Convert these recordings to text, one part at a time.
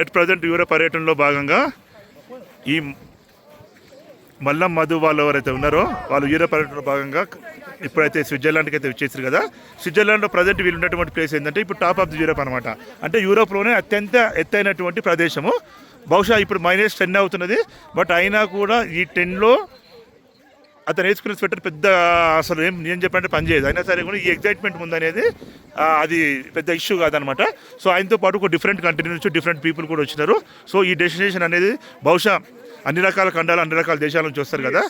At present euro పర్యటనలో భాగంగా ఈ మల్లం మధు వాళ్ళు ఎవరైతే ఉన్నారో వాళ్ళు యూరో పర్యటనలో భాగంగా ఇప్పుడైతే స్విట్జర్లాండ్కి అయితే వచ్చేసారు కదా. స్విట్జర్లాండ్లో ప్రజెంట్ వీళ్ళు ఉన్నటువంటి ప్లేస్ ఏంటంటే ఇప్పుడు టాప్ ఆఫ్ ది యూరోప్ అనమాట అంటే యూరోప్లోనే అత్యంత ఎత్తైనటువంటి ప్రదేశము. బహుశా ఇప్పుడు మైనస్ టెన్ అవుతున్నది. బట్ అయినా కూడా ఈ టెన్లో అతను వేసుకున్న స్వెటర్ పెద్ద అసలు ఏం నేను చెప్పంటే పనిచేయదు అయినా సరే కూడా ఈ ఎగ్జైట్మెంట్ ఉందనేది అది పెద్ద ఇష్యూ కాదనమాట. సో ఆయనతో పాటు ఒక డిఫరెంట్ కంట్రీ నుంచి డిఫరెంట్ పీపుల్ కూడా వచ్చినారు. సో ఈ డెస్టినేషన్ అనేది బహుశా అన్ని రకాల ఖండాలు అన్ని రకాల దేశాల నుంచి వస్తారు కదా?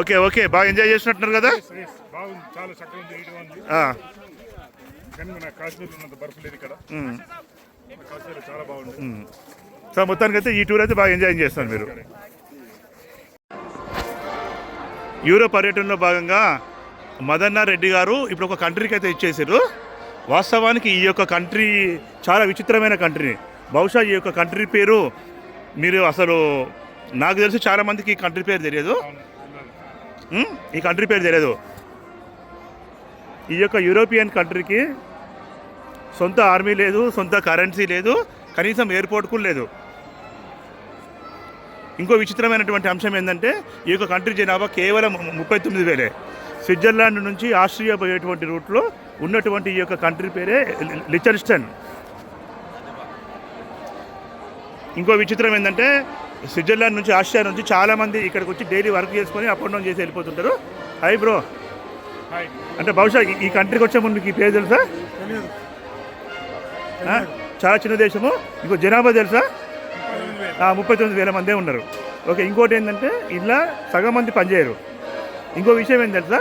Okay okay. బాగా ఎంజాయ్ చేసినట్టున్నారు కదా? బాగుంది. చాలా చక్కగా ఉంది. నీట్గా ఉంది. ఆ, కానీ మన కాశ్మీర్ ఉన్నంత బర్ఫ్ లేదు ఇక్కడ. ఉమ్, మన కాశ్మీర్ చాలా బాగుంది. ఉమ్. సో మొత్తానికైతే ఈ టూర్ అయితే బాగా ఎంజాయ్ చేస్తున్నారు మీరు. యూరోప్ పర్యటనలో భాగంగా మదన్న రెడ్డి గారు ఇప్పుడు ఒక కంట్రీకి అయితే ఇచ్చేసారు. వాస్తవానికి ఈ యొక్క కంట్రీ చాలా విచిత్రమైన కంట్రీ. బహుశా ఈ యొక్క కంట్రీ పేరు మీరు అసలు నాకు తెలిసి చాలా మందికి ఈ కంట్రీ పేరు తెలియదు. ఈ కంట్రీ పేరు తెలియదు. ఈ యొక్క యూరోపియన్ కంట్రీకి సొంత ఆర్మీ లేదు సొంత కరెన్సీ లేదు కనీసం ఎయిర్పోర్ట్ కూడా లేదు. ఇంకో విచిత్రమైనటువంటి అంశం ఏంటంటే ఈ యొక్క కంట్రీ జనాభా కేవలం ముప్పై తొమ్మిది వేలే. స్విట్జర్లాండ్ నుంచి ఆస్ట్రియా పోయేటువంటి రూట్లో ఉన్నటువంటి ఈ యొక్క కంట్రీ పేరే లిచర్స్టన్. ఇంకో విచిత్రం ఏంటంటే స్విట్జర్లాండ్ నుంచి ఆస్ట్రియా నుంచి చాలామంది ఇక్కడికి వచ్చి డైలీ వర్క్ చేసుకొని అప్ అండ్ డౌన్ చేసి వెళ్ళిపోతుంటారు. Hi bro. అంటే బహుశా ఈ- కంట్రీకి వచ్చే ముందు మీకు ఈ పేరు తెలుసా? చాలా చిన్న దేశము. ఇంకో జనాభా తెలుసా? ముప్పై తొమ్మిది వేల మందే ఉన్నారు. ఓకే ఇంకోటి ఏంటంటే ఇలా సగం మంది పనిచేయరు. ఇంకో విషయం ఏం తెలుసా?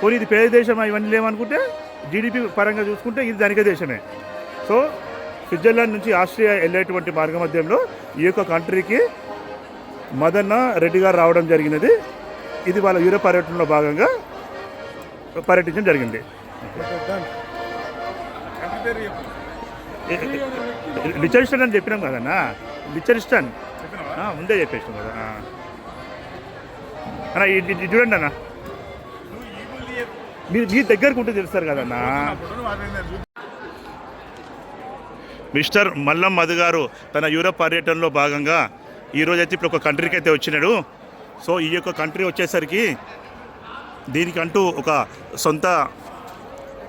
పోనీ ఇది పేద దేశం ఇవన్నీ లేవనుకుంటే జీడిపి పరంగా చూసుకుంటే ఇది ధనిక దేశమే. సో స్విట్జర్లాండ్ నుంచి ఆస్ట్రియా వెళ్ళేటువంటి మార్గ మధ్యంలో ఈ యొక్క కంట్రీకి మదన్న రెడ్డి గారు రావడం జరిగినది. ఇది వాళ్ళ యూరోప్ పర్యటనలో భాగంగా పర్యటించడం జరిగింది. లిచరిస్టన్ అని చెప్పినాం కదన్నా? ఆ, ముందే చెప్పేసాం కదా. అన్న ఇది చూడండి అన్న. మీరు మీ దగ్గరకు ఉంటే తెలుస్తారు కదన్నా మిస్టర్ మల్లం మధు గారు తన యూరోప్ పర్యటనలో భాగంగా ఈరోజు అయితే ఇప్పుడు ఒక కంట్రీకి అయితే వచ్చినాడు. సో ఈ యొక్క కంట్రీ వచ్చేసరికి దీనికంటూ ఒక సొంత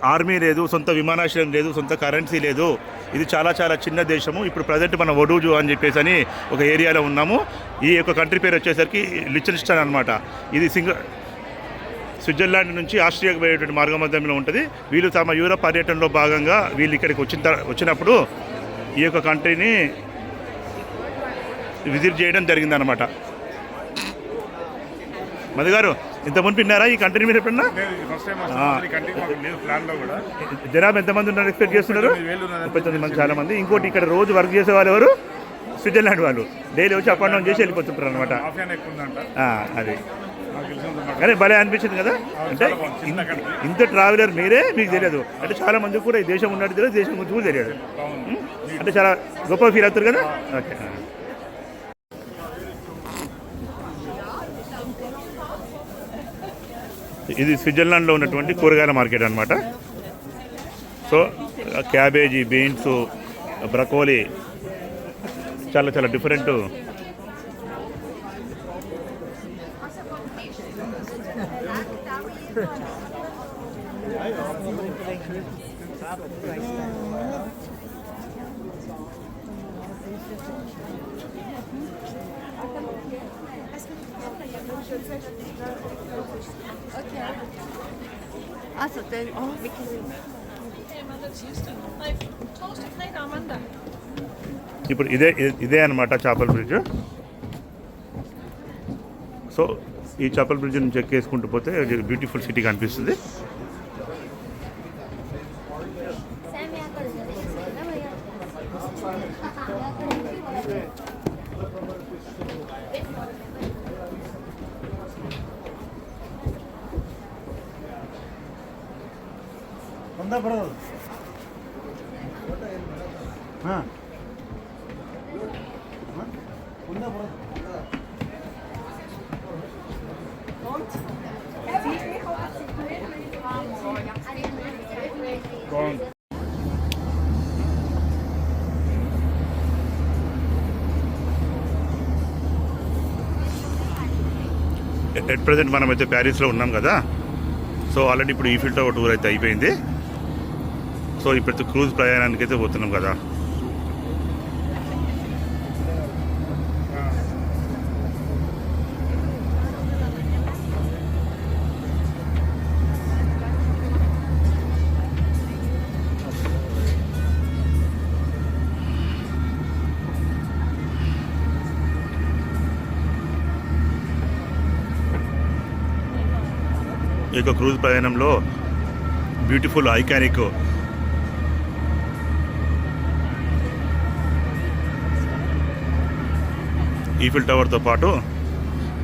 ఆర్మీ లేదు సొంత విమానాశ్రయం లేదు సొంత కరెన్సీ లేదు. ఇది చాలా చాలా చిన్న దేశము. ఇప్పుడు ప్రజెంట్ మన వడూజు అని చెప్పేసి అని ఒక ఏరియాలో ఉన్నాము. ఈ యొక్క కంట్రీ పేరు వచ్చేసరికి లిచన్స్టన్ అనమాట ఇది సింగ స్విట్జర్లాండ్ నుంచి ఆస్ట్రియాకు పోయేటువంటి మార్గ మధ్యంలో ఉంటుంది. వీళ్ళు తమ యూరప్ పర్యటనలో భాగంగా వీళ్ళు ఇక్కడికి వచ్చిన వచ్చినప్పుడు ఈ యొక్క కంట్రీని విజిట్ చేయడం జరిగిందనమాట మధు గారు ఇంత ముందు విన్నారా ఈ కంట్రీ మీద ఎప్పుడన్నా జనాభా ఎంతమంది ఉన్నారు ఎక్స్పెక్ట్ చేస్తున్నారు? ముప్పై తొమ్మిది మంది చాలా మంది ఇంకోటి ఇక్కడ రోజు వర్క్ చేసే వాళ్ళు ఎవరు? స్విట్జర్లాండ్ వాళ్ళు. డైలీ వచ్చి అప్ అండ్ డౌన్ చేసి వెళ్ళిపోతుంటారు అనమాట అది. కానీ భలే అనిపించింది కదా? అంటే ఇంత ట్రావెలర్ మీరే మీకు తెలియదు. అంటే చాలా మందికి కూడా ఈ దేశం ఉన్నట్టు తెలియదు దేశం గురించి కూడా తెలియదు. అంటే చాలా గొప్ప ఫీల్ అవుతారు కదా? ఓకే. ఇది స్విట్జర్లాండ్లో ఉన్నటువంటి కూరగాయల మార్కెట్ అనమాట సో క్యాబేజీ బీన్స్ బ్రకోలీ చాలా చాలా different. Also, then, oh, we can. ఇప్పుడు ఇదే ఇదే అనమాట చేపల బ్రిడ్జ్ సో ఈ చేపల బ్రిడ్జ్ నుంచి ఎక్కేసుకుంటూ పోతే బ్యూటిఫుల్ సిటీ కనిపిస్తుంది. అందా బ్రదర్? ఉందా ఎట్ ప్రజెంట్ మనమైతే ప్యారిస్లో ఉన్నాం కదా. సో ఆల్రెడీ ఇప్పుడు ఈ ఫీల్డ్ ఒక టూర్ అయితే అయిపోయింది. సో ఇప్పుడు క్రూజ్ ప్రయాణానికి అయితే పోతున్నాం కదా. ఈ యొక్క క్రూజ్ ప్రయాణంలో బ్యూటిఫుల్ ఐకానిక్ ఈఫిల్ టవర్తో పాటు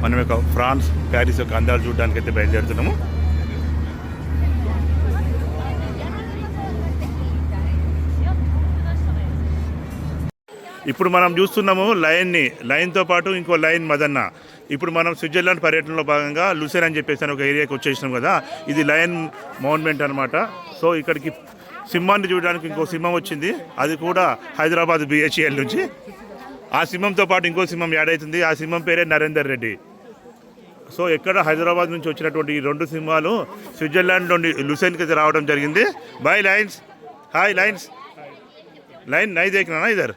మనం యొక్క ఫ్రాన్స్ ప్యారిస్ యొక్క అందాలు చూడడానికి అయితే బయలుదేరుతున్నాము. ఇప్పుడు మనం చూస్తున్నాము లైన్ని లైన్తో పాటు ఇంకో లైన్ మదన్న. ఇప్పుడు మనం స్విట్జర్లాండ్ పర్యటనలో భాగంగా లుసెన్ అని చెప్పేసి ఒక ఏరియాకి వచ్చేసినాం కదా. ఇది లయన్ మౌన్మెంట్ అనమాట సో ఇక్కడికి సింహాన్ని చూడడానికి ఇంకో సింహం వచ్చింది. అది కూడా హైదరాబాద్ బిహెచ్ఎల్ నుంచి. ఆ సింహంతో పాటు ఇంకో సింహం యాడ్ అవుతుంది. ఆ సింహం పేరే నరేందర్ రెడ్డి. సో ఎక్కడ హైదరాబాద్ నుంచి వచ్చినటువంటి ఈ రెండు సింహాలు స్విట్జర్లాండ్ నుండి లుసైన్కి అయితే రావడం జరిగింది. Bye lines. Hi lines. Line నై దేఖనా ఇదర్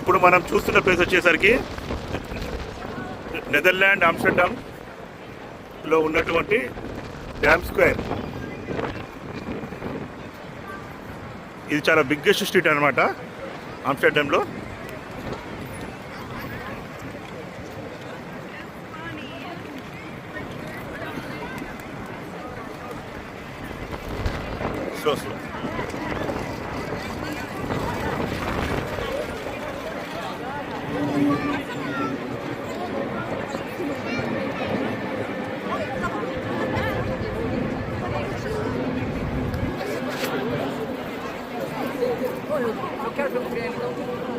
ఇప్పుడు మనం చూస్తున్న ప్లేస్ వచ్చేసరికి నెదర్లాండ్ ఆమ్స్టర్డామ్ లో ఉన్నటువంటి డ్యామ్ స్క్వేర్. ఇది చాలా బిగ్గెస్ట్ స్ట్రీట్ అనమాట ఆమ్స్టర్డామ్లో. Slow slow eu, eu quero ver o trem, então.